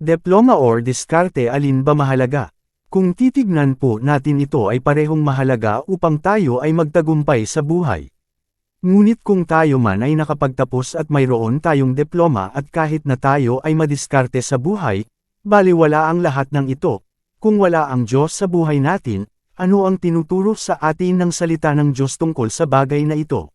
Diploma or diskarte alin ba mahalaga? Kung titignan po natin ito ay parehong mahalaga upang tayo ay magtagumpay sa buhay. Ngunit kung tayo man ay nakapagtapos at mayroon tayong diploma at kahit na tayo ay madiskarte sa buhay, baliwala ang lahat ng ito. Kung wala ang Diyos sa buhay natin, ano ang tinuturo sa atin ng salita ng Diyos tungkol sa bagay na ito?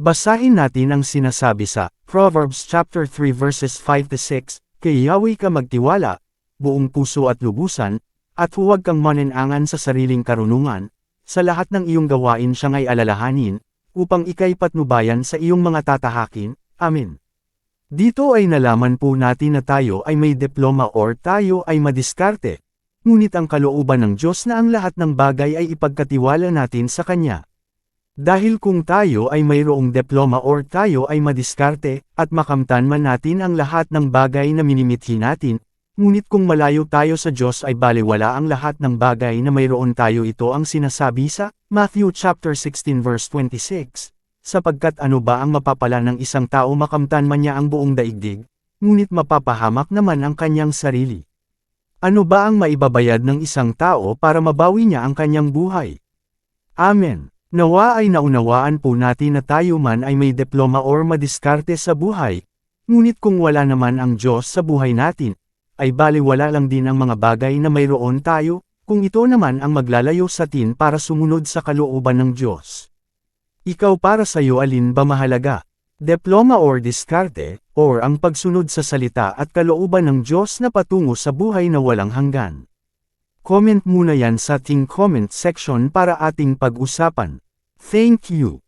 Basahin natin ang sinasabi sa Proverbs chapter 3 verses 5 to 6, Kay Yahweh ka magtiwala, buong puso at lubusan, at huwag kang maninangan sa sariling karunungan, sa lahat ng iyong gawain siyang ay alalahanin, upang ikay patnubayan sa iyong mga tatahakin, Amen. Dito ay nalaman po natin na tayo ay may diploma or tayo ay madiskarte, ngunit ang kalooban ng Diyos na ang lahat ng bagay ay ipagkatiwala natin sa Kanya. Dahil kung tayo ay mayroong diploma or tayo ay madiskarte, at makamtan man natin ang lahat ng bagay na minimithi natin, ngunit kung malayo tayo sa Diyos ay baliwala ang lahat ng bagay na mayroon tayo ito ang sinasabi sa Matthew chapter 16 verse 26. Sapagkat ano ba ang mapapala ng isang tao makamtan man niya ang buong daigdig, ngunit mapapahamak naman ang kanyang sarili. Ano ba ang maibabayad ng isang tao para mabawi niya ang kanyang buhay? Amen. Nawa ay naunawaan po natin na tayo man ay may diploma or madiskarte sa buhay, ngunit kung wala naman ang Diyos sa buhay natin, ay baliwala lang din ang mga bagay na mayroon tayo, kung ito naman ang maglalayo sa atin para sumunod sa kalooban ng Diyos. Ikaw para sa iyo alin ba mahalaga? Diploma or diskarte, or ang pagsunod sa salita at kalooban ng Diyos na patungo sa buhay na walang hanggan. Comment muna yan sa ating comment section para ating pag-usapan. Thank you.